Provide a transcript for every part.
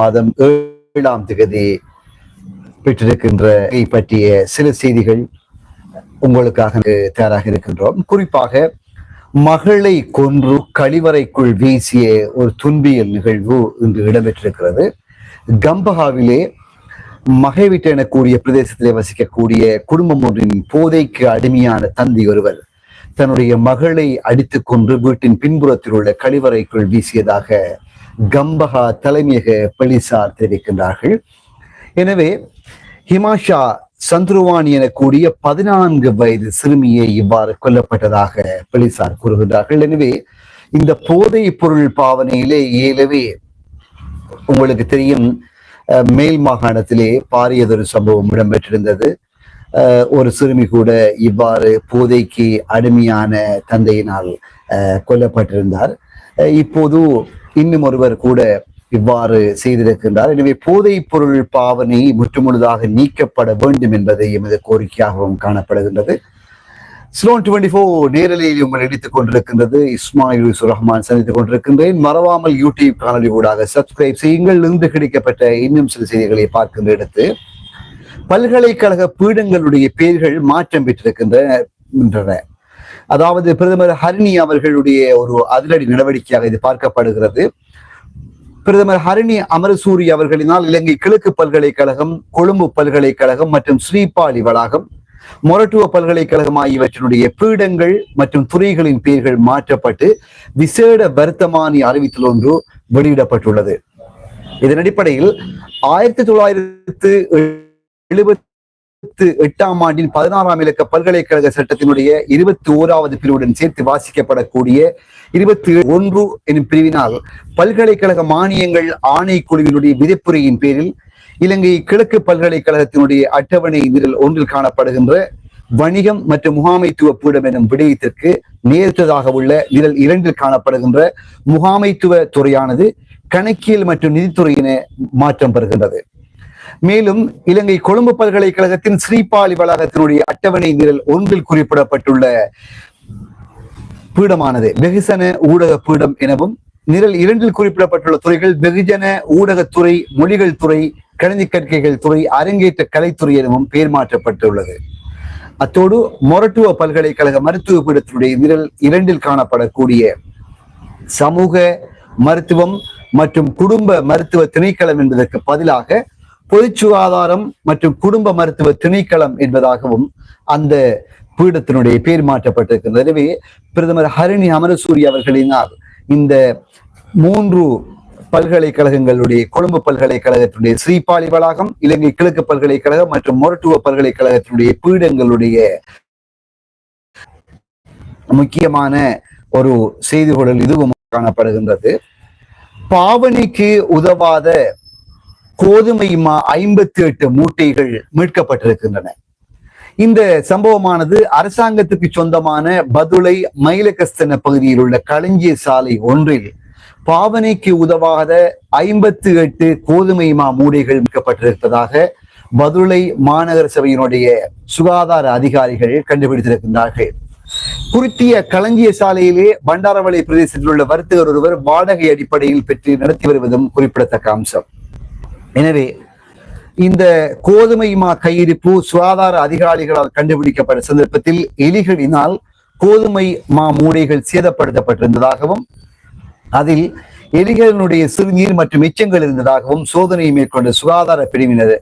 மாதம் ஏழாம் திகதி பெற்றிருக்கின்ற பற்றிய சில செய்திகள் உங்களுக்காக தயாராக இருக்கின்றோம். குறிப்பாக மகளை கொன்று கழிவறைக்குள் வீசிய ஒரு துன்பியல் நிகழ்வு இன்று இடம்பெற்றிருக்கிறது. கம்பஹாவிலே மகைவிட்டு எனக்கூடிய பிரதேசத்திலே வசிக்கக்கூடிய குடும்பம் ஒன்றின் போதைக்கு அடிமையான தந்தி ஒருவர் தன்னுடைய மகளை அடித்துக் கொன்று வீட்டின் பின்புறத்தில் உள்ள கழிவறைக்குள் வீசியதாக கம்பஹா தலைமையக போலீசார் தெரிவிக்கின்றார்கள். எனவே ஹிமாஷா சந்துருவாணி எனக்கூடிய பதினான்கு வயது சிறுமியை இவ்வாறு கொல்லப்பட்டதாக போலீசார் கூறுகின்றார்கள். எனவே இந்த போதை பொருள் பாவனையிலே ஏலவே உங்களுக்கு தெரியும் அஹ், மேல் மாகாணத்திலே பாரியதொரு சம்பவம் இடம்பெற்றிருந்தது. ஒரு சிறுமி கூட இவ்வாறு போதைக்கு அடிமையான தந்தையினால் அஹ், கொல்லப்பட்டிருந்தார். அஹ், இப்போது இன்னும் ஒருவர் கூட இவ்வாறு செய்திருக்கின்றார். எனவே போதைப் பொருள் பாவனை முற்றுமுழுதாக நீக்கப்பட வேண்டும் என்பதை எமது கோரிக்கையாகவும் காணப்படுகின்றது. ஸ்லோன் டுவெண்ட்டி ஃபோர் நேரலையில் உங்கள் இடித்துக் கொண்டிருக்கின்றது இஸ்மாயில் யூசுர் ரஹ்மான் சந்தித்துக் கொண்டிருக்கின்றேன். மறவாமல் யூடியூப் காணொலி ஊடாக சப்ஸ்கிரைப் செய்யுங்கள். இருந்து கிடைக்கப்பட்ட இன்னும் சில செய்திகளை பார்க்கின்ற இடத்து பல்கலைக்கழக பீடங்களுடைய பெயர்கள் மாற்றம் பெற்றிருக்கின்றன. அதாவது பிரதமர் ஹரிணி அவர்களுடைய ஒரு அதிரடி நடவடிக்கையாக இது பார்க்கப்படுகிறது. பிரதமர் ஹரிணி அமரசூரி அவர்களினால் இலங்கை கிழக்கு பல்கலைக்கழகம் கொழும்பு பல்கலைக்கழகம் மற்றும் ஸ்ரீபாலி வளாகம் மொரட்டுவ பல்கலைக்கழகம் ஆகியவற்றினுடைய பீடங்கள் மற்றும் துறைகளின் பெயர்கள் மாற்றப்பட்டு விசேட வர்த்தமானி அறிவித்தல் ஒன்று வெளியிடப்பட்டுள்ளது. இதன் அடிப்படையில் ஆயிரத்தி தொள்ளாயிரத்து எழுபத்தி எட்டாம் ஆண்டின் பதினாறாம் இலக்க பல்கலைக்கழக சட்டத்தினுடைய இருபத்தி ஓராவது பிரிவுடன் சேர்த்து வாசிக்கப்படக்கூடிய இருபத்தி ஒன்று எனும் பிரிவினால் பல்கலைக்கழக மானியங்கள் ஆணைக்குழுவினுடைய விதிப்புரையின் பேரில் இலங்கை கிழக்கு பல்கலைக்கழகத்தினுடைய அட்டவணை நிரல் ஒன்றில் காணப்படுகின்ற வணிகம் மற்றும் முகாமைத்துவ பீடம் எனும் விடயத்திற்கு நேர்த்ததாக உள்ள நிரல் இரண்டில் காணப்படுகின்ற முகாமைத்துவ துறையானது கணக்கியல் மற்றும் நிதித்துறையின மாற்றம் பெறுகின்றது. மேலும் இலங்கை கொழும்பு பல்கலைக்கழகத்தின் ஸ்ரீபாலி வளாகத்தினுடைய அட்டவணை நிரல் ஒன்றில் குறிப்பிடப்பட்டுள்ள பீடமானது. வெகுசன ஊடக பீடம் எனவும் நிரல் இரண்டில் குறிப்பிடப்பட்டுள்ள துறைகள் வெகுஜன ஊடகத்துறை மொழிகள் துறை கணினி கற்கைகள் துறை அரங்கேற்ற கலைத்துறை எனவும் பெயர் மாற்றப்பட்டுள்ளது. அத்தோடு மொரட்டுவ பல்கலைக்கழக மருத்துவ பீடத்தினுடைய நிரல் இரண்டில் காணப்படக்கூடிய சமூக மருத்துவம் மற்றும் குடும்ப மருத்துவ திணைக்களம் என்பதற்கு பதிலாக பொது சுகாதாரம் மற்றும் குடும்ப மருத்துவ திணைக்களம் என்பதாகவும் அந்த பீடத்தினுடைய பேர் மாற்றப்பட்டிருக்கிறது எனவே பிரதமர் ஹரிணி அமரசூரி அவர்களினால் இந்த மூன்று பல்கலைக்கழகங்களுடைய கொழும்பு பல்கலைக்கழகத்தினுடைய ஸ்ரீபாலி வளாகம் இலங்கை கிழக்கு பல்கலைக்கழகம் மற்றும் மொரட்டுவ பல்கலைக்கழகத்தினுடைய பீடங்களுடைய முக்கியமான ஒரு செய்திகளில் இதுவும் காணப்படுகின்றது. பாவனைக்கு உதவாத கோதுமை மா ஐம்பத்தி எட்டு மூட்டைகள் மீட்கப்பட்டிருக்கின்றன. இந்த சம்பவமானது அரசாங்கத்துக்கு சொந்தமான பதுளை மயிலகஸ்தன பகுதியில் உள்ள களஞ்சிய சாலை ஒன்றில் பாவனைக்கு உதவாத ஐம்பத்தி எட்டு கோதுமை மா மூடைகள் மீட்கப்பட்டிருப்பதாக பதுளை மாநகர சபையினுடைய சுகாதார அதிகாரிகள் கண்டுபிடித்திருக்கின்றார்கள். குறித்திய களஞ்சிய சாலையிலே பண்டாரவளை பிரதேசத்தில் உள்ள வர்த்தகர் ஒருவர் வாடகை அடிப்படையில் பெற்று நடத்தி வருவதும் குறிப்பிடத்தக்க அம்சம். எனவே இந்த கோதுமை மா கையிருப்பு சுகாதார அதிகாரிகளால் கண்டுபிடிக்கப்பட்ட சந்தர்ப்பத்தில் எலிகளினால் கோதுமை மா மூடைகள் சேதப்படுத்தப்பட்டிருந்ததாகவும் அதில் எலிகளினுடைய சிறுநீர் மற்றும் எச்சங்கள் இருந்ததாகவும் சோதனையை மேற்கொண்ட சுகாதார பிரிவினர்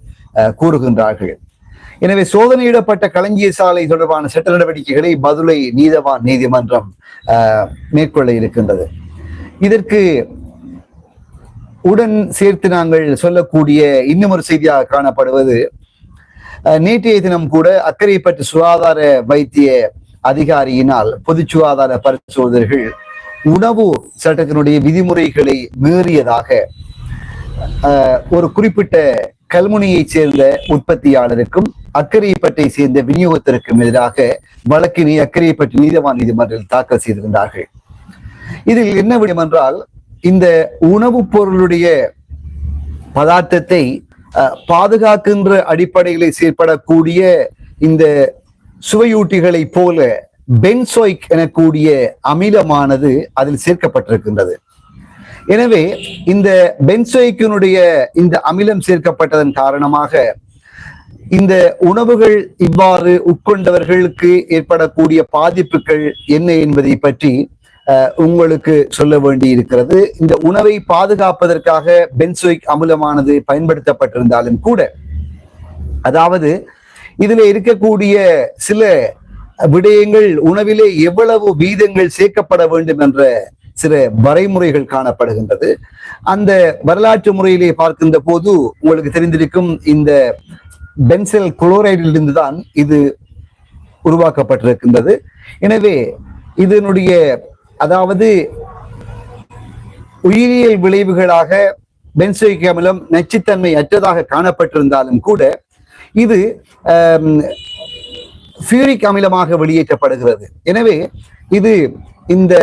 கூறுகின்றார்கள். எனவே சோதனையிடப்பட்ட களஞ்சிய சாலை தொடர்பான சட்ட நடவடிக்கைகளை மதுரை நீதவான் நீதிமன்றம் மேற்கொள்ள இருக்கின்றது. இதற்கு உடன் சேர்த்து நாங்கள் சொல்லக்கூடிய இன்னும் ஒரு செய்தியாக காணப்படுவது அஹ், நேற்றைய தினம் கூட அக்கறைப்பட்டு சுகாதார வைத்திய அதிகாரியினால் பொது சுகாதார பரிசோதர்கள் உணவு சட்டத்தினுடைய விதிமுறைகளை மீறியதாக அஹ், ஒரு குறிப்பிட்ட கல்முனையைச் சேர்ந்த உற்பத்தியாளருக்கும் அக்கரைப்பட்டை சேர்ந்த விநியோகத்திற்கும் எதிராக வழக்கினை அக்கரைப்பட்டு நீதவான் நீதிமன்றத்தில் தாக்கல் செய்திருந்தார்கள். இதில் என்ன விடம் என்றால் இந்த உணவுப் பொருளுடைய பதார்த்தத்தை அஹ், பாதுகாக்கின்ற அடிப்படையில் செயற்படக்கூடிய இந்த சுவையூட்டிகளை போல பென்சோய்க் எனக்கூடிய அமிலமானது அதில் சேர்க்கப்பட்டிருக்கின்றது. எனவே இந்த பென்சோய்க்கினுடைய இந்த அமிலம் சேர்க்கப்பட்டதன் காரணமாக இந்த உணவுகள் இவ்வாறு உட்கொண்டவர்களுக்கு ஏற்படக்கூடிய பாதிப்புகள் என்ன என்பதை பற்றி உங்களுக்கு சொல்ல வேண்டி இருக்கிறது இந்த உணவை பாதுகாப்பதற்காக பென்சோயிக் அமிலமானது பயன்படுத்தப்பட்டிருந்தாலும் கூட அதாவது இதுல இருக்கக்கூடிய சில விடயங்கள் உணவிலே எவ்வளவு வீதங்கள் சேர்க்கப்பட வேண்டும் என்ற சில வரைமுறைகள் காணப்படுகின்றது. அந்த வரலாற்று முறையிலே பார்க்கின்ற போது உங்களுக்கு தெரிந்திருக்கும் இந்த பென்செல் குளோரைடிலிருந்து தான் இது உருவாக்கப்பட்டிருக்கின்றது. எனவே இதனுடைய அதாவது உயிரியல் விளைவுகளாக பென்சோயிக் அமிலம் நச்சுத்தன்மை அற்றதாக காணப்பட்டிருந்தாலும் கூட இது ஃபியூரிக் அமிலமாக வெளியேற்றப்படுகிறது. எனவே இது இந்த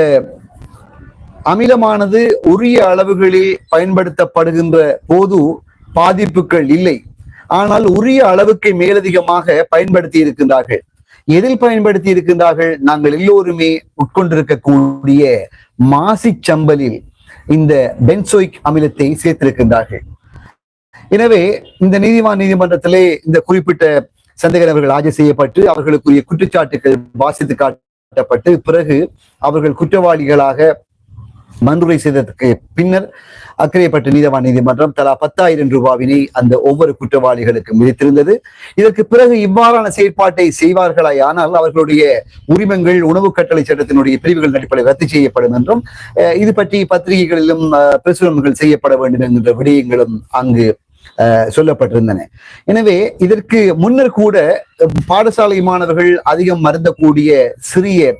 அமிலமானது உரிய அளவுகளில் பயன்படுத்தப்படுகின்ற போது பாதிப்புகள் இல்லை. ஆனால் உரிய அளவுக்கு மேலதிகமாக பயன்படுத்தி இருக்கின்றார்கள். எதில் பயன்படுத்தி இருக்கின்றார்கள்? நாங்கள் எல்லோருமே உட்கொண்டிருக்கக்கூடிய மாசிச் சம்பலில் இந்த பென்சோயிக் அமிலத்தை சேர்த்திருக்கின்றார்கள். எனவே இந்த நீதிவான் நீதிமன்றத்திலே இந்த குறிப்பிட்ட சந்தேக நபர்கள் ஆஜர் செய்யப்பட்டு அவர்களுக்குரிய குற்றச்சாட்டுகள் வாசித்து காட்டப்பட்டு பிறகு அவர்கள் குற்றவாளிகளாக மன்றுரை செய்ததற்கு பின்னர் அக்கறைப்பட்ட நீதவான் நீதிமன்றம் தலா பத்தாயிரம் ரூபாவினை அந்த ஒவ்வொரு குற்றவாளிகளுக்கும் விதித்திருந்தது. இதற்கு பிறகு இவ்வாறான செயற்பாட்டை செய்வார்களா ஆனால் அவர்களுடைய உரிமங்கள் உணவு கட்டளை சட்டத்தினுடைய பிரிவுகள் அடிப்படையில் ரத்து செய்யப்படும் என்றும் அஹ், இது பற்றி பத்திரிகைகளிலும் அஹ், பிரசுரங்கள் செய்யப்பட வேண்டும் என்கின்ற விடயங்களும் அங்கு சொல்லப்பட்டிருந்தன. எனவே இதற்கு முன்னர் கூட பாடசாலை மாணவர்கள் அதிகம் மருந்தக்கூடிய சிறிய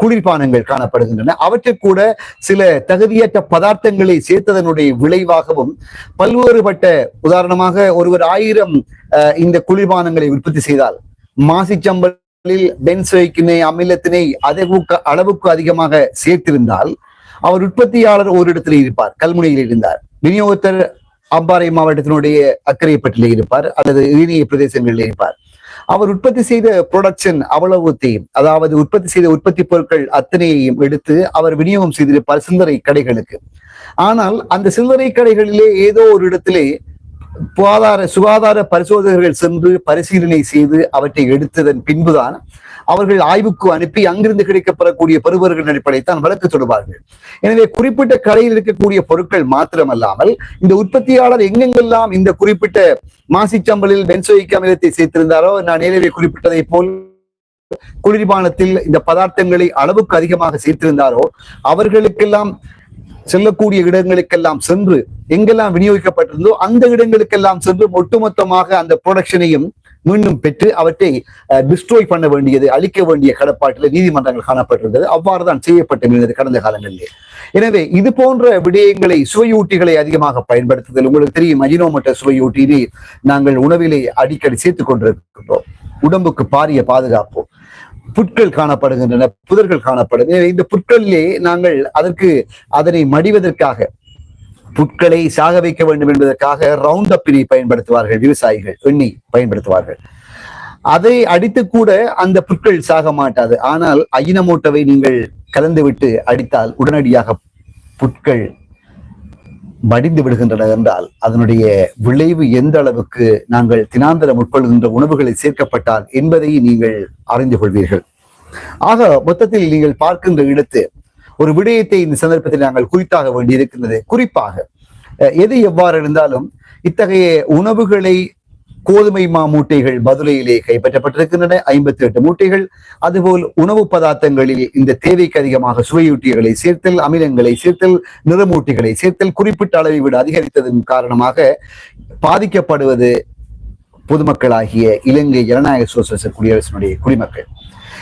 குளிர்பானங்கள் காணப்படுகின்றன. அவற்றை கூட சில தகுதியற்ற பதார்த்தங்களை சேர்த்ததனுடைய விளைவாகவும் பல்வேறுபட்ட உதாரணமாக ஒருவர் ஆயிரம் இந்த குளிர்பானங்களை உற்பத்தி செய்தால் மாசிச்சம்பலில் பென்சோய்க்கினை அமிலத்தினை அதிக அளவுக்கு அதிகமாக சேர்த்திருந்தால் அவர் உற்பத்தியாளர் ஒரு இடத்துல இருப்பார் கல்முனையில் இருந்தார். விநியோகத்தர் அம்பாறை மாவட்டத்தினுடைய அக்கறைப்பட்டிலே இருப்பார் அல்லது ஈனிய பிரதேசங்களில் இருப்பார். அவர் உற்பத்தி செய்த ப்ரொடக்ஷன் அவ்வளவுத்தையும் அதாவது உற்பத்தி செய்த உற்பத்தி பொருட்கள் அத்தனையையும் எடுத்து அவர் விநியோகம் செய்திருப்பார் சில்லறை கடைகளுக்கு. ஆனால் அந்த சில்லறை கடைகளிலே ஏதோ ஒரு இடத்திலே சுகாதார சுகாதார பரிசோதகர்கள் சென்று பரிசீலனை செய்து அவற்றை எடுத்ததன் பின்புதான் அவர்கள் ஆய்வுக்கு அனுப்பி அங்கிருந்து கிடைக்கப்பெறக்கூடிய பருவர்கள் அடிப்படைத்தான் வழக்கு தொடுவார்கள். எனவே குறிப்பிட்ட கடையில் இருக்கக்கூடிய பொருட்கள் மாத்திரமல்லாமல் இந்த உற்பத்தியாளர் எங்கெங்கெல்லாம் இந்த குறிப்பிட்ட மாசிச்சம்பலில் பென்சோயிக் அமிலத்தை சேர்த்திருந்தாரோ நான் ஏற்கனவே குறிப்பிட்டதை போல் குளிர்பானத்தில் இந்த பதார்த்தங்களை அளவுக்கு அதிகமாக சேர்த்திருந்தாரோ அவர்களுக்கெல்லாம் செல்லக்கூடிய இடங்களுக்கெல்லாம் சென்று எங்கெல்லாம் விநியோகிக்கப்பட்டிருந்தோ அந்த இடங்களுக்கெல்லாம் சென்று ஒட்டுமொத்தமாக அந்த ப்ரொடக்ஷனையும் மீண்டும் பெற்று அவற்றை டிஸ்ட்ரோய் பண்ண வேண்டியது அழிக்க வேண்டிய கடப்பாட்டில் நீதிமன்றங்கள் காணப்பட்டிருந்தது. அவ்வாறு தான் செய்யப்பட்டிருந்தது கடந்த காலங்களிலே. எனவே இது போன்ற விடயங்களை சுவையூட்டிகளை அதிகமாக பயன்படுத்துதல் உங்களுக்கு தெரியும் அஜினோமட்ட சுவையூட்டினை நாங்கள் உணவிலே அடிக்கடி சேர்த்துக் கொண்டிருக்கின்றோம். உடம்புக்கு பாரிய பாதுகாப்பு. புட்கள் காணப்படுகின்றன புதர்கள் காணப்படும் இந்த புட்களிலே நாங்கள் அதற்கு அதனை மடிவதற்காக புட்களை சாக வைக்க வேண்டும் என்பதற்காக ரவுண்ட் அப்பினை பயன்படுத்துவார்கள் விவசாயிகள் எண்ணி பயன்படுத்துவார்கள். அதை அடித்து கூட அந்த புட்கள் சாக மாட்டாது. ஆனால் அயினமோட்டவை நீங்கள் கலந்துவிட்டு அடித்தால் உடனடியாக புட்கள் மடிந்து விடுகின்றன என்றால் அதனுடைய விளைவு எந்த அளவுக்கு நாங்கள் தினாந்தரம் உட்கொள்கின்ற உணவுகளை சேர்க்கப்பட்டால் என்பதை நீங்கள் அறிந்து கொள்வீர்கள். ஆக மொத்தத்தில் நீங்கள் பார்க்கின்ற இடத்து ஒரு விடயத்தை இந்த சந்தர்ப்பத்தில் நாங்கள் குறித்தாக வேண்டி இருக்கிறது குறிப்பாக அஹ், எது எவ்வாறு இருந்தாலும் இத்தகைய உணவுகளை கோதுமை மா மூட்டைகள் பதுலையிலே கைப்பற்றப்பட்டிருக்கின்றன. ஐம்பத்தி எட்டு மூட்டைகள். அதுபோல் உணவு பதார்த்தங்களில் இந்த தேவைக்கு அதிகமாக சுவையூட்டிகளை சேர்த்தல் அமிலங்களை சேர்த்தல் நிறமூட்டிகளை சேர்த்தல் குறிப்பிட்ட அளவை விட அதிகரித்ததன் காரணமாக பாதிக்கப்படுவது பொதுமக்களாகிய இலங்கை ஜனநாயக சோசியலிச குடியரசினுடைய குடிமக்கள்.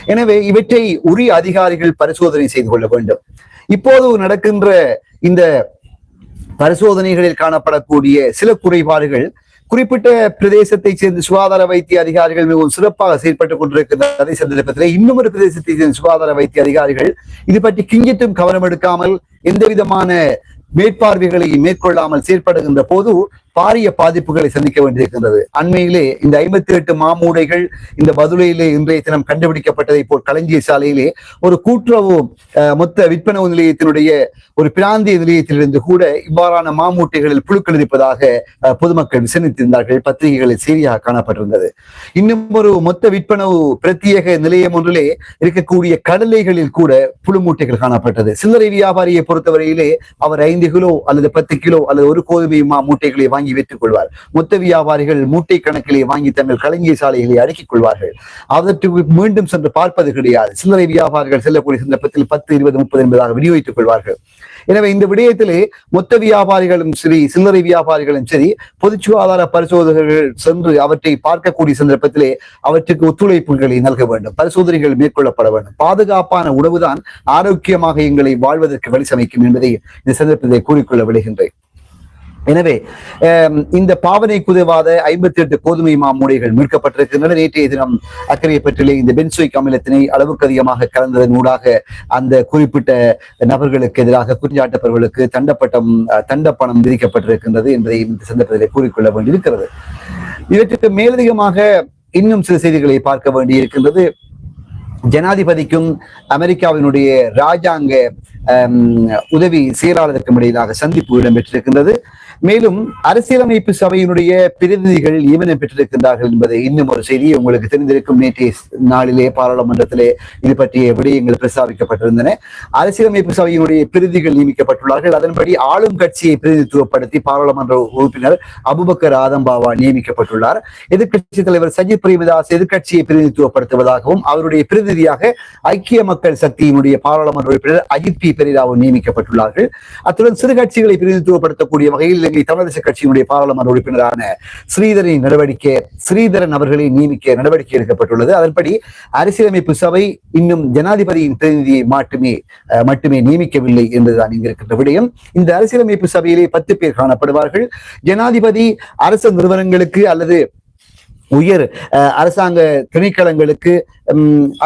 எனவே இவற்றை உரிய அதிகாரிகள் பரிசோதனை செய்து கொள்ள வேண்டும். இப்போது நடக்கின்ற இந்த பரிசோதனைகளில் காணப்படக்கூடிய சில குறைபாடுகள் குறிப்பிட்ட பிரதேசத்தை சேர்ந்த சுகாதார வைத்திய அதிகாரிகள் மிகவும் சிறப்பாக செயல்பட்டுக் கொண்டிருக்கின்ற அதே சந்தர்ப்பத்தில் இன்னும் ஒரு பிரதேசத்தை சேர்ந்த சுகாதார வைத்திய அதிகாரிகள் இது பற்றி கிஞ்சிட்டும் கவனம் எடுக்காமல் எந்த விதமான மேற்பார்வைகளை மேற்கொள்ளாமல் செயற்படுகின்ற போது பாரிய பாதிப்புகளை சந்திக்க வேண்டியிருக்கின்றது. அண்மையிலே இந்த ஐம்பத்தி எட்டு மாமூடைகள் இந்த பதுளையிலே இன்றைய தினம் கண்டுபிடிக்கப்பட்டதை போல் களஞ்சிய சாலையிலே ஒரு கூட்டுறவு மொத்த விற்பனவு நிலையத்தினுடைய ஒரு பிராந்திய நிலையத்திலிருந்து கூட இவ்வாறான மாமூட்டைகளில் புழுக்கள் இருப்பதாக பொதுமக்கள் விசனித்திருந்தார்கள் பத்திரிகைகளில் செய்தியாக காணப்பட்டிருந்தது. இன்னும் ஒரு மொத்த விற்பனவு பிரத்யேக நிலையம் ஒன்றிலே இருக்கக்கூடிய கடலைகளில் கூட புழு மூட்டைகள் காணப்பட்டது. சில்லறை வியாபாரியை பொறுத்தவரையிலே அவர் ஐந்து கிலோ அல்லது பத்து கிலோ அல்லது ஒரு கோதுமை மா மூட்டைகளை வாங்கி வாங்கி விற்றுக் கொள்வார். மொத்த வியாபாரிகள் மூட்டை கணக்கிலே வாங்கி தங்கள் கலைஞர் சாலைகளை அடுக்கிக் கொள்வார்கள். அதற்கு மீண்டும் சென்று பார்ப்பது கிடையாது. சில்லறை வியாபாரிகள் செல்லக்கூடிய சந்தர்ப்பத்தில் பத்து இருபது முப்பது என்பதாக விநியோகித்துக் கொள்வார்கள். எனவே இந்த விடயத்திலே மொத்த வியாபாரிகளும் சரி சில்லறை வியாபாரிகளும் சரி பொது சுகாதார பரிசோதகர்கள் சென்று அவற்றை பார்க்கக்கூடிய சந்தர்ப்பத்திலே அவற்றுக்கு ஒத்துழைப்புகளை நல்க வேண்டும். பரிசோதனைகள் மேற்கொள்ளப்பட வேண்டும். பாதுகாப்பான உணவுதான் ஆரோக்கியமாக எங்களை வாழ்வதற்கு வழி சமைக்கும் என்பதை இந்த சந்தர்ப்பத்தை கூறிக்கொள்ள விடுகின்றேன் எனவே இந்த பாவனை குதைவாத ஐம்பத்தி எட்டு கோதுமை மாமூடைகள் மீட்கப்பட்டிருக்கின்றன. நேற்றைய தினம் அக்கறையப்பற்றிலே இந்த பென்சோய்க் அமிலத்தினை அளவுக்கு அதிகமாக கலந்ததன் ஊடாக அந்த குறிப்பிட்ட நபர்களுக்கு எதிராக குற்றஞ்சாட்டப்பவர்களுக்கு தண்டப்பட்டம் அஹ், தண்டப்பணம் விதிக்கப்பட்டிருக்கின்றது என்பதை இந்த சந்தர்ப்பத்திலே கூறிக்கொள்ள வேண்டியிருக்கிறது. இவற்றுக்கு மேலதிகமாக இன்னும் சில செய்திகளை பார்க்க வேண்டியிருக்கின்றது. ஜனாதிபதிக்கும் அமெரிக்காவினுடைய ராஜாங்க உதவி செயலாளருக்கும் இடையிலாக சந்திப்பு இடம்பெற்றிருக்கின்றது. மேலும் அரசியலமைப்பு சபையினுடைய பிரதிநிதிகள் நியமனம் பெற்றிருக்கின்றார்கள் என்பது இன்னும் ஒரு செய்தி உங்களுக்கு தெரிந்திருக்கும் நேற்றைய நாளிலே பாராளுமன்றத்திலே இது பற்றிய விடயங்கள் பிரஸ்தாபிக்கப்பட்டிருந்தன. அரசியலமைப்பு சபையினுடைய பிரதிநிதிகள் நியமிக்கப்பட்டுள்ளார்கள். அதன்படி ஆளும் கட்சியை பிரதிநிதித்துவப்படுத்தி பாராளுமன்ற உறுப்பினர் அபுபக்கர் ஆதம்பாவா நியமிக்கப்பட்டுள்ளார். எதிர்க்கட்சி தலைவர் சஜித் பிரேமதாஸ் எதிர்கட்சியை பிரதிநிதித்துவப்படுத்துவதாகவும் அவருடைய பிரதிநிதியாக ஐக்கிய மக்கள் சக்தியினுடைய பாராளுமன்ற உறுப்பினர் அஜித் பி. பெரிதாவும் நியமிக்கப்பட்டுள்ளார்கள். அத்துடன் சிறு கட்சிகளை பிரதிநிதித்துவப்படுத்தக்கூடிய வகையில் இலங்கை தமிழரசு கட்சியினுடைய பாராளுமன்ற உறுப்பினரான ஸ்ரீதரின் நடவடிக்கை ஸ்ரீதரன் அவர்களை நியமிக்க நடவடிக்கை எடுக்கப்பட்டுள்ளது. அதன்படி அரசியலமைப்பு சபை இன்னும் ஜனாதிபதியின் பிரதிநிதியை மட்டுமே மட்டுமே நியமிக்கவில்லை என்பதுதான் இங்கு இருக்கின்ற விடயம். இந்த அரசியலமைப்பு சபையிலே பத்து பேர் காணப்படுவார்கள். ஜனாதிபதி அரசு நிறுவனங்களுக்கு அல்லது உயர் அரசாங்க திணைக்களங்களுக்கு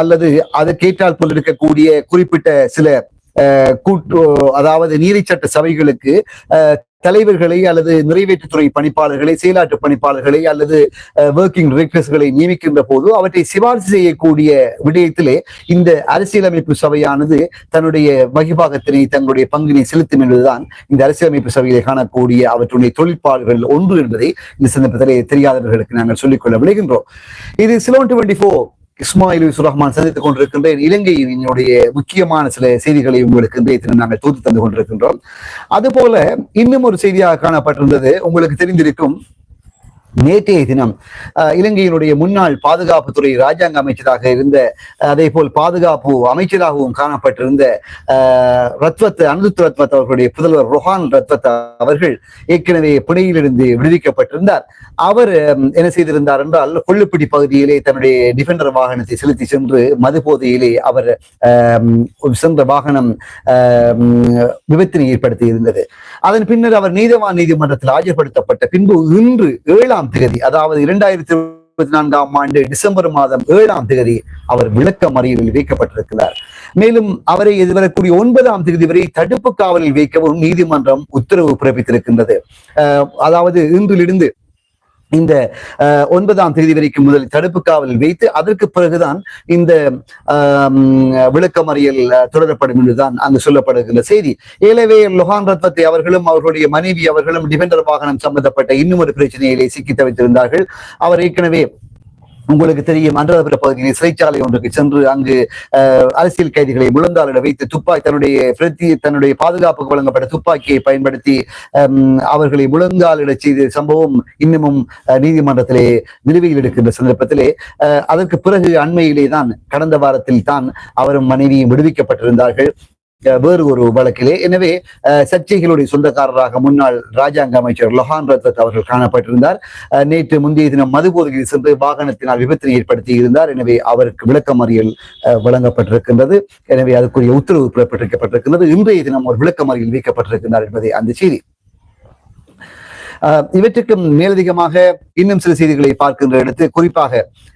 அல்லது அதற்கேற்றால் போல் இருக்கக்கூடிய குறிப்பிட்ட சில கூட்டு அதாவது நீதிச்சட்ட சபைகளுக்கு தலைவர்களை அல்லது நிறைவேற்றுத்துறை பணிப்பாளர்களை செயலாற்று பணிப்பாளர்களை அல்லது ஒர்க்கிங் டிரெக்டர்ஸ்களை நியமிக்கின்ற போது அவற்றை சிபாரிசு செய்யக்கூடிய விடயத்திலே இந்த அரசியலமைப்பு சபையானது தன்னுடைய வகிபாகத்தினை தங்களுடைய பங்கினை செலுத்தும் என்பதுதான் இந்த அரசியலமைப்பு சபையிலே காணக்கூடிய அவற்றுடைய தொழிற்பாடுகள் ஒன்று என்பதை இந்த சந்தர்ப்பத்திலே தெரியாதவர்களுக்கு நாங்கள் சொல்லிக்கொள்ள விளைகின்றோம் இது Ceylon twenty four. Ismail Yusuf Rahman சந்தித்துக் கொண்டிருக்கின்ற இலங்கையினுடைய முக்கியமான சில செய்திகளை உங்களுக்கு இன்றைய தினம் நாங்கள் தொகுத்து தந்து கொண்டிருக்கின்றோம். அதுபோல இன்னும் ஒரு செய்தியாக காணப்பட்டிருந்தது. உங்களுக்கு தெரிந்திருக்கும் நேற்றைய தினம் இலங்கையினுடைய முன்னாள் பாதுகாப்புத்துறை ராஜாங்க அமைச்சராக இருந்த அதே போல் பாதுகாப்பு அமைச்சராகவும் காணப்பட்டிருந்த அஹ், ரத்வத் அனுத் ரத்வத் அவர்களுடைய புதல்வர் ரொஹான் ரத்வத் அவர்கள் ஏற்கனவே பிணையிலிருந்து விடுவிக்கப்பட்டிருந்தார். அவர் என்ன செய்திருந்தார் என்றால் கொள்ளுப்பிடி பகுதியிலே தன்னுடைய டிஃபெண்டர் வாகனத்தை செலுத்தி சென்று மது போதையிலே அவர் சென்ற வாகனம் விபத்தினை ஏற்படுத்தி இருந்தது அதன் பின்னர் அவர் நீதவான் நீதிமன்றத்தில் ஆஜர்படுத்தப்பட்ட பின்பு இன்று ஏழாம் தேதி அதாவது இரண்டாயிரத்தி இருபத்தி நான்காம் ஆண்டு டிசம்பர் மாதம் ஏழாம் தேதி அவர் விளக்க மறியலில் வைக்கப்பட்டிருக்கிறார். மேலும் அவரை எதிர்வரக்கூடிய ஒன்பதாம் தேதி வரை தடுப்பு காவலில் வைக்கவும் நீதிமன்றம் உத்தரவு பிறப்பித்திருக்கின்றது. அதாவது இன்றிலிருந்து இந்த ஒன்பதாம் தேதி வரைக்கும் முதல் தடுப்பு காவலில் வைத்து அதற்கு பிறகுதான் இந்த விளக்கமறியல் தொடரப்படும் என்றுதான் அங்கு சொல்லப்படுகின்ற செய்தி. ஏலவே லொஹான் ரத்வத்தை அவர்களும் அவர்களுடைய மனைவி அவர்களும் டிபெண்டர் வாகனம் சம்பந்தப்பட்ட இன்னும் ஒரு பிரச்சனையிலே சிக்கி தவித்திருந்தார்கள். அவர் ஏற்கனவே உங்களுக்கு தெரியும். அன்றதபுர பகுதியில் சிறைச்சாலை ஒன்றுக்கு சென்று அங்கு அரசியல் கைதிகளை முழந்தாளிட வைத்து துப்பாக்கி தன்னுடைய பிரதி தன்னுடைய பாதுகாப்புக்கு வழங்கப்பட்ட துப்பாக்கியை பயன்படுத்தி அவர்களை முழங்காலிட செய்த சம்பவம் இன்னமும் அஹ், நீதிமன்றத்திலே நிலுவையில் எடுக்கின்ற சந்தர்ப்பத்திலே. அஹ், அதற்கு பிறகு அண்மையிலே தான் கடந்த வாரத்தில் தான் அவரும் மனைவியும் விடுவிக்கப்பட்டிருந்தார்கள். வேறு ஒரு வழக்கிலே. எனவே அஹ், சர்ச்சைகளுடைய சொந்தக்காரராக முன்னாள் ராஜாங்க அமைச்சர் லொஹான் ரத்வத் அவர்கள் காணப்பட்டிருந்தார். அஹ், நேற்று முந்தைய தினம் மதுபோதையில் சென்று வாகனத்தினால் விபத்தினை ஏற்படுத்தி இருந்தார். எனவே அவருக்கு விளக்கமறியல் அஹ், வழங்கப்பட்டிருக்கின்றது. எனவே அதுக்குரிய உத்தரவு பிறப்பிக்கப்பட்டிருக்கின்றது. இன்றைய தினம் ஒரு விளக்கமறியல் வைக்கப்பட்டிருக்கிறார் என்பதை அந்த செய்தி. அஹ், இவற்றுக்கு மேலதிகமாக இன்னும் சில செய்திகளை பார்க்கின்ற இடத்து குறிப்பாக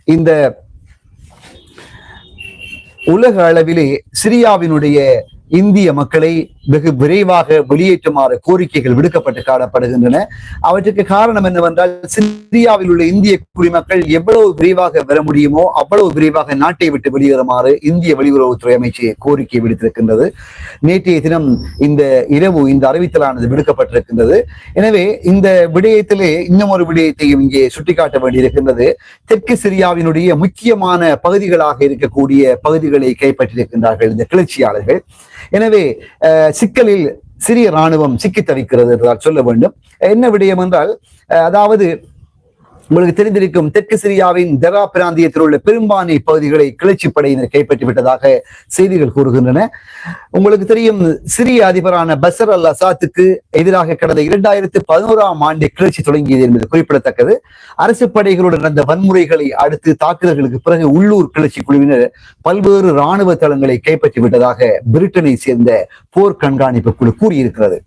இந்த உலக அளவிலே சிரியாவினுடைய இந்திய மக்களை வெகு விரைவாக வெளியேற்றுமாறு கோரிக்கைகள் விடுக்கப்பட்டு காணப்படுகின்றன. அவற்றுக்கு காரணம் என்னவென்றால் சிரியாவில் உள்ள இந்திய குடிமக்கள் எவ்வளவு விரைவாக வர முடியுமோ அவ்வளவு விரைவாக நாட்டை விட்டு வெளியேறுமாறு இந்திய வெளியுறவுத்துறை அமைச்சு கோரிக்கை விடுத்திருக்கின்றது. நேற்றைய தினம் இந்த இரவு இந்த அறிவித்தலானது விடுக்கப்பட்டிருக்கின்றது. எனவே இந்த விடயத்திலே இன்னும் ஒரு விடயத்தையும் இங்கே சுட்டிக்காட்ட வேண்டியிருக்கின்றது. தெற்கு சிரியாவினுடைய முக்கியமான பகுதிகளாக இருக்கக்கூடிய பகுதிகளை கைப்பற்றியிருக்கின்றார்கள் இந்த கிளர்ச்சியாளர்கள். எனவே சிக்கலில் சிறிய இராணுவம் சிக்கி தவிக்கிறது என்றால் சொல்ல வேண்டும். என்ன விடயம் என்றால் அஹ், அதாவது உங்களுக்கு தெரிந்திருக்கும் தெற்கு சிரியாவின் தெரா பிராந்தியத்தில் உள்ள பெரும்பான்மை பகுதிகளை கிளர்ச்சி படையினர் கைப்பற்றி விட்டதாக செய்திகள் கூறுகின்றன. உங்களுக்கு தெரியும் சிரிய அதிபரான பசர் அல் அசாத்துக்கு எதிராக கடந்த இரண்டாயிரத்து பதினோராம் ஆண்டு கிளர்ச்சி தொடங்கியது என்பது குறிப்பிடத்தக்கது. அரசு படைகளுடன் நடந்த வன்முறைகளை அடுத்து தாக்குதல்களுக்கு பிறகு உள்ளூர் கிளர்ச்சி குழுவினர் பல்வேறு ராணுவ தளங்களை கைப்பற்றி விட்டதாக பிரிட்டனை சேர்ந்த போர் கண்காணிப்பு குழு கூறியிருக்கிறது.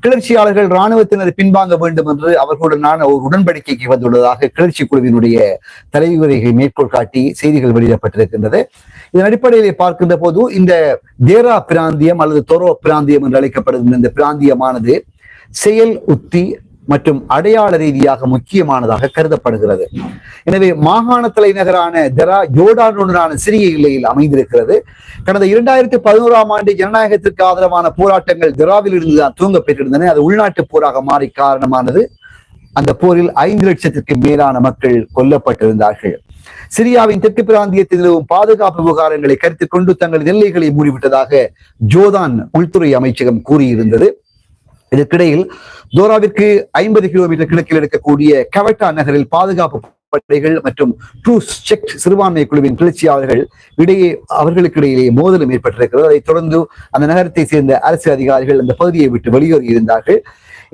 கிளர்ச்சியாளர்கள் இராணுவத்தினர் பின்வாங்க வேண்டும் என்று அவர்களுடனான ஒரு உடன்படிக்கைக்கு வந்துள்ளதாக கிளர்ச்சி குழுவினுடைய தலைவரை மேற்கோள் காட்டி செய்திகள் வெளியிடப்பட்டிருக்கின்றது. இதன் அடிப்படையிலே பார்க்கின்ற போது இந்த தேரா பிராந்தியம் அல்லது தொரோ பிராந்தியம் என்று அழைக்கப்படுகின்ற இந்த பிராந்தியமானது செயல் உத்தி மற்றும் அடையாள ரீதியாக முக்கியமானதாக கருதப்படுகிறது. எனவே மாகாண தலைநகரான தெரா ஜோர்டானுடனான சிறிய எல்லையில் அமைந்திருக்கிறது. கடந்த இரண்டாயிரத்தி பதினோராம் ஆண்டு ஜனநாயகத்திற்கு ஆதரவான போராட்டங்கள் தெராவில் இருந்து தான் தூங்க பெற்றிருந்தன. அது உள்நாட்டு போராக மாறி காரணமானது. அந்த போரில் ஐந்து லட்சத்திற்கு மேலான மக்கள் கொல்லப்பட்டிருந்தார்கள். சிரியாவின் தெற்கு பிராந்தியத்தில் நிலவும் பாதுகாப்பு விவகாரங்களை கருத்தில் கொண்டு தங்கள் எல்லைகளை மூடிவிட்டதாக ஜோதான் உள்துறை அமைச்சகம் கூறியிருந்தது. இதற்கிடையில் தோராவிற்கு ஐம்பது கிலோமீட்டர் கிழக்கில் இருக்கக்கூடிய கவட்டா நகரில் பாதுகாப்பு படைகள் மற்றும் ட்ரூஸ் செக் சிறுபான்மை குழுவின் கிளர்ச்சியாளர்கள் இடையே அவர்களுக்கு இடையிலே மோதலும் ஏற்பட்டிருக்கிறது. அதைத் தொடர்ந்து அந்த நகரத்தை சேர்ந்த அரசு அதிகாரிகள் அந்த பகுதியை விட்டு வெளியேறி இருந்தார்கள்.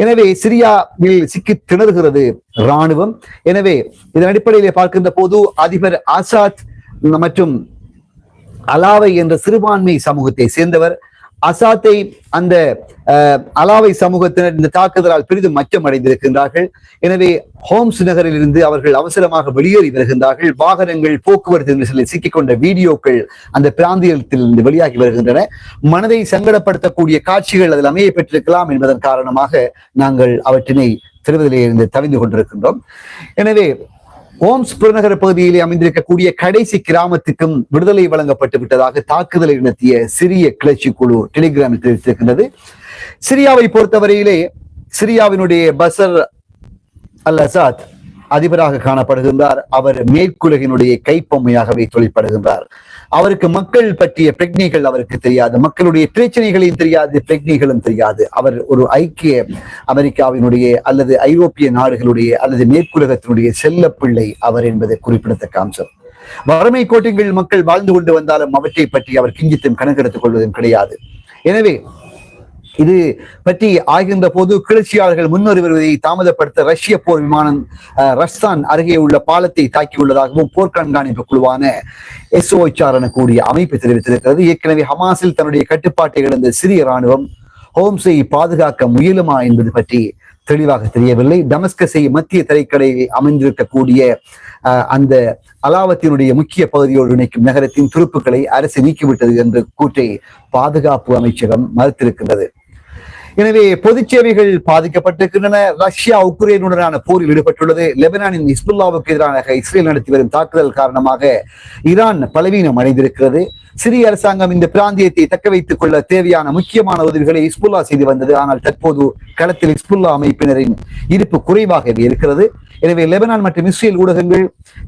எனவே சிரியாவில் சிக்கி திணறுகிறது ராணுவம் எனவே இதன் அடிப்படையிலே பார்க்கின்ற போது அதிபர் ஆசாத் மற்றும் அலாவை என்ற சிறுபான்மை சமூகத்தை சேர்ந்தவர் அசாத்தை அந்த அலாவை சமூகத்தினர் இந்த தாக்குதலால் பெரிதும் மச்சம் அடைந்திருக்கின்றார்கள் எனவே ஹோம்ஸ் நகரில் இருந்து அவர்கள் அவசரமாக வெளியேறி வருகின்றார்கள். வாகனங்கள் போக்குவரத்து நெரிசலில் சிக்கிக்கொண்ட வீடியோக்கள் அந்த பிராந்தியத்தில் இருந்து வெளியாகி வருகின்றன. மனதை சங்கடப்படுத்தக்கூடிய காட்சிகள் அதில் அமைய பெற்றிருக்கலாம் என்பதன் காரணமாக நாங்கள் அவற்றினை திருவதிலே இருந்து தவிந்து கொண்டிருக்கின்றோம். எனவே ஓம்ஸ் புறநகர பகுதியிலே அமைந்திருக்கக்கூடிய கடைசி கிராமத்துக்கும் விடுதலை வழங்கப்பட்டு விட்டதாக தாக்குதலை நடத்திய சிறிய கிளர்ச்சி குழு டெலிகிராமில் தெரிவித்திருக்கின்றது. சிரியாவை பொறுத்தவரையிலே சிரியாவினுடைய பசர் அல் அசாத் அதிபராக காணப்படுகின்றார். அவர் மேற்குலகினுடைய கைப்பொம்மையாகவே தொழிற்படுகின்றார். அவருக்கு மக்கள் பற்றிய பிரக்னிகள் அவருக்கு தெரியாது. மக்களுடைய பிரச்சனைகளையும் தெரியாது பிரக்னிகளும் தெரியாது. அவர் ஒரு ஐக்கிய அமெரிக்காவினுடைய அல்லது ஐரோப்பிய நாடுகளுடைய அல்லது மேற்குலகத்தினுடைய செல்லப்பிள்ளை அவர் என்பது குறிப்பிடத்தக்க அம்சம். வறுமை கோட்டைகள் மக்கள் வாழ்ந்து கொண்டு வந்தாலும் அவற்றை பற்றி அவர் கிஞ்சித்தும் கணக்கெடுத்துக் கொள்வதும் கிடையாது. எனவே இது பற்றி ஆகின்ற போது கிளர்ச்சியாளர்கள் முன்னேறி வருவதை தாமதப்படுத்த ரஷ்ய போர் விமானம் அஹ், ரஸ்தான் அருகே உள்ள பாலத்தை தாக்கியுள்ளதாகவும் போர் கண்காணிப்பு குழுவான ஓரன கூடிய அமைப்பு தெரிவித்திருக்கிறது. ஏற்கனவே ஹமாஸில் தன்னுடைய கட்டுப்பாட்டை இழந்த சிறிய ராணுவம் ஹோம்ஸை பாதுகாக்க முயலுமா என்பது பற்றி தெளிவாக தெரியவில்லை. டமஸ்கஸை மத்திய திரைக்கடையில் அமைந்திருக்கக்கூடிய அந்த அலாவத்தினுடைய முக்கிய பகுதியோடு இணைக்கும் நகரத்தின் துருப்புக்களை அரசு நீக்கிவிட்டது என்ற கூற்றை பாதுகாப்பு அமைச்சகம் மறுத்திருக்கின்றது. எனவே பொதுச்சேவைகள் பாதிக்கப்பட்டிருக்கின்றன. ரஷ்யா உக்ரைனுடனான போரில் ஈடுபட்டுள்ளது. லெபனானின் இஸ்புல்லாவுக்கு எதிராக இஸ்ரேல் நடத்தி வரும் தாக்குதல் காரணமாக ஈரான் பலவீனம் அடைந்திருக்கிறது. சிரிய அரசாங்கம் இந்த பிராந்தியத்தை தக்க வைத்துக் கொள்ள தேவையான முக்கியமான உதவிகளை இஸ்புல்லா செய்து வந்தது. ஆனால் தற்போது களத்தில் இஸ்புல்லா அமைப்பினரின் இருப்பு குறைவாகவே இருக்கிறது. எனவே லெபனான் மற்றும் இஸ்ரேல் ஊடகங்கள்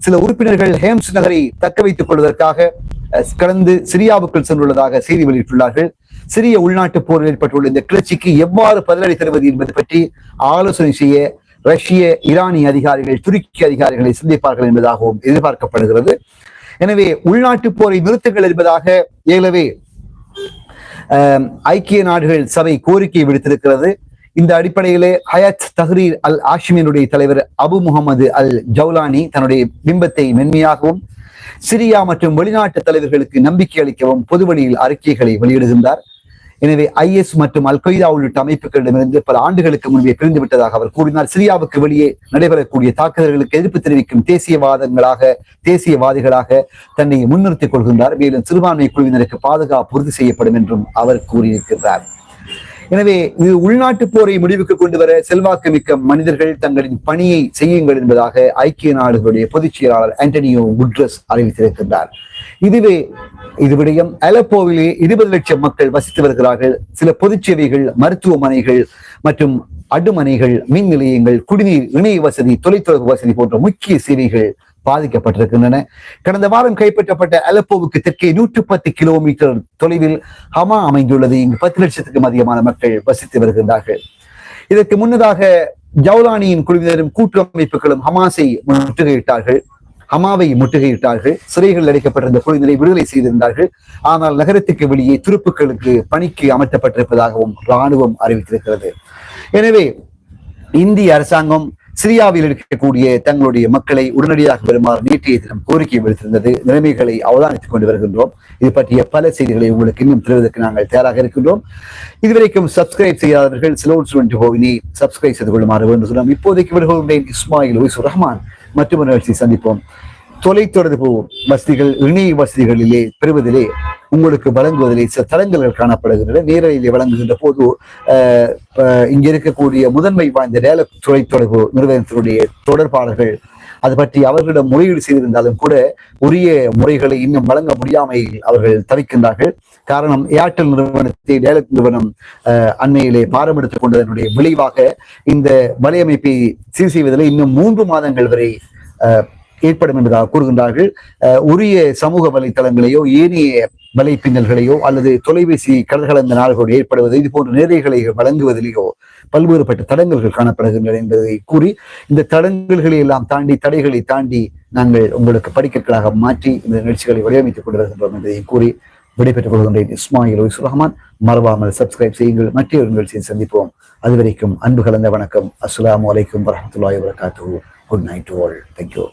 சில உறுப்பினர்கள் ஹேம்ஸ் நகரை தக்க வைத்துக் கொள்வதற்காக கடந்து சிரியாவுக்குள் சென்றுள்ளதாக செய்தி வெளியிட்டுள்ளார்கள். சிறிய உள்நாட்டு போரில் ஏற்பட்டுள்ள இந்த கிளர்ச்சிக்கு எவ்வாறு பதிலடி தருவது என்பது பற்றி ஆலோசனை செய்ய ரஷ்ய ஈரானிய அதிகாரிகள் துருக்கி அதிகாரிகளை சந்திப்பார்கள் என்பதாகவும் எதிர்பார்க்கப்படுகிறது. எனவே உள்நாட்டு போரை நிறுத்துங்கள் என்பதாக ஏலவே ஐக்கிய நாடுகள் சபை கோரிக்கை விடுத்திருக்கிறது. இந்த அடிப்படையிலே ஹயத் தஹ்ரீர் அல் ஆஷிமினுடைய தலைவர் அபு முகமது அல் ஜவுலானி தன்னுடைய பிம்பத்தை மென்மையாகவும் சிரியா மற்றும் வெளிநாட்டு தலைவர்களுக்கு நம்பிக்கை அளிக்கவும் பொதுவெளியில் அறிக்கைகளை வெளியிடுகின்றார். எனவே ஐஎஸ் மற்றும் அல் கொய்தா உள்ளிட்ட அமைப்புகளிடமிருந்து பல ஆண்டுகளுக்கு முன்பே பிரிந்து விட்டதாக அவர் கூறினார். சிரியாவுக்கு வெளியே நடைபெறக்கூடிய தாக்குதல்களுக்கு எதிர்ப்பு தெரிவிக்கும் தேசியவாதங்களாக தேசியவாதிகளாக தன்னை முன்னிறுத்திக் கொள்கின்றார். மேலும் சிறுபான்மை குழுவினருக்கு பாதுகாப்பு உறுதி செய்யப்படும் என்றும் அவர் கூறியிருக்கிறார். எனவே இது உள்நாட்டு போரை முடிவுக்கு கொண்டு வர செல்வாக்கு மிக்க மனிதர்கள் தங்களின் பணியை செய்யுங்கள் என்பதாக ஐக்கிய நாடுகளுடைய பொதுச் செயலாளர் ஆண்டனியோ குட்ரஸ் அறிவித்திருக்கின்றார். இதுவே இது விடயம் அலப்போவிலே இருபது லட்சம் மக்கள் வசித்து வருகிறார்கள். சில பொது சேவைகள் மருத்துவமனைகள் மற்றும் அடுமனைகள் மின் நிலையங்கள் குடிநீர் இணைய வசதி தொலைத்தொடர்பு வசதி போன்ற முக்கிய சேவைகள் பாதிக்கப்பட்டிருக்கின்றன. கடந்த வாரம் கைப்பற்றப்பட்ட அலப்போவுக்கு தெற்கே நூற்று பத்து கிலோமீட்டர் தொலைவில் ஹமா அமைந்துள்ளது. இங்கு பத்து லட்சத்துக்கும் அதிகமான மக்கள் வசித்து வருகின்றார்கள். இதற்கு முன்னதாக ஜவுலானியின் குழுவினரும் கூட்டு அமைப்புகளும் ஹமாஸை முற்றுகையிட்டார்கள். ஹமாவை முற்றுகையிட்டார்கள் சிறைகள் அடைக்கப்பட்டிருந்த குழுவினரை விடுதலை செய்திருந்தார்கள். ஆனால் நகரத்துக்கு வெளியே துருப்புக்களுக்கு பணிக்கு அமர்த்தப்பட்டிருப்பதாகவும் ராணுவம் அறிவித்திருக்கிறது. எனவே இந்திய அரசாங்கம் சிரியாவில் இருக்கக்கூடிய தங்களுடைய மக்களை உடனடியாக வருமாறு நேற்றைய தினம் கோரிக்கை விடுத்திருந்தது. நிலைமைகளை அவதானித்துக் கொண்டு வருகின்றோம். இது பற்றிய பல செய்திகளை உங்களுக்கு இன்னும் தருவதற்கு நாங்கள் தயாராக இருக்கின்றோம். இதுவரைக்கும் சப்ஸ்கிரைப் செய்யாதவர்கள் சிலோன் டுவெண்டி ஹோவினை சப்ஸ்கிரைப் செய்து கொள்ளுமாறு வேண்டும் சொன்னோம் இப்போதைக்கு விடுகிறேன் இஸ்மாயில் ஒய்சு ரஹ்மான். மற்றும் நிகழ்ச்சி சந்திப்போம். தொலைத்தொடர்பு வசதிகள் இணைய வசதிகளிலே பெறுவதிலே உங்களுக்கு வழங்குவதிலே சில தளங்கள் காணப்படுகின்றன. நேரடியிலே வழங்குகின்ற போது அஹ், அஹ், இங்க இருக்கக்கூடிய முதன்மை வாய்ந்த டேல தொலைத்தொடர்பு நிறுவனத்தினுடைய தொடர்பாளர்கள் அது பற்றி அவர்களிடம் முறையீடு செய்திருந்தாலும் கூட உரிய முறைகளை இன்னும் வழங்க முடியாமல் அவர்கள் தவிக்கின்றார்கள். காரணம் ஏர்டெல் நிறுவனத்தை டேலக் நிறுவனம் அஹ், அண்மையிலே பாரமெடுத்துக் கொண்டதனுடைய விளைவாக இந்த வலையமைப்பை சீர் செய்வதில் இன்னும் மூன்று மாதங்கள் வரை ஏற்படும் என்பதாக கூறுகின்றார்கள். அஹ், உரிய சமூக வலைத்தளங்களையோ ஏனைய வலைப்பின்னல்களையோ அல்லது தொலைபேசி கடல்கலந்த நாடுகளோடு ஏற்படுவது இது போன்ற நேரைகளை வழங்குவதிலேயோ பல்வேறுபட்ட தடங்கல்கள் காணப்படுகின்றன என்பதை கூறி இந்த தடங்கல்களை எல்லாம் தாண்டி தடைகளை தாண்டி நாங்கள் உங்களுக்கு படிக்கற்களாக மாற்றி இந்த நிகழ்ச்சிகளை வடிவமைத்துக் கொண்டு வருகின்றோம் என்பதை கூறி விடைபெற்றுக் கொள்கின்றேன். இஸ்மாயில் ஒய்சு ரஹ்மான். மறவாமல் சப்ஸ்கிரைப் செய்யுங்கள். மற்றொரு நிகழ்ச்சியை சந்திப்போம். அதுவரைக்கும் அன்பு கலந்த வணக்கம். அஸ்லாம் அலைக்கும் வரமத்துல்லாய் வரகாத்து good night all thank you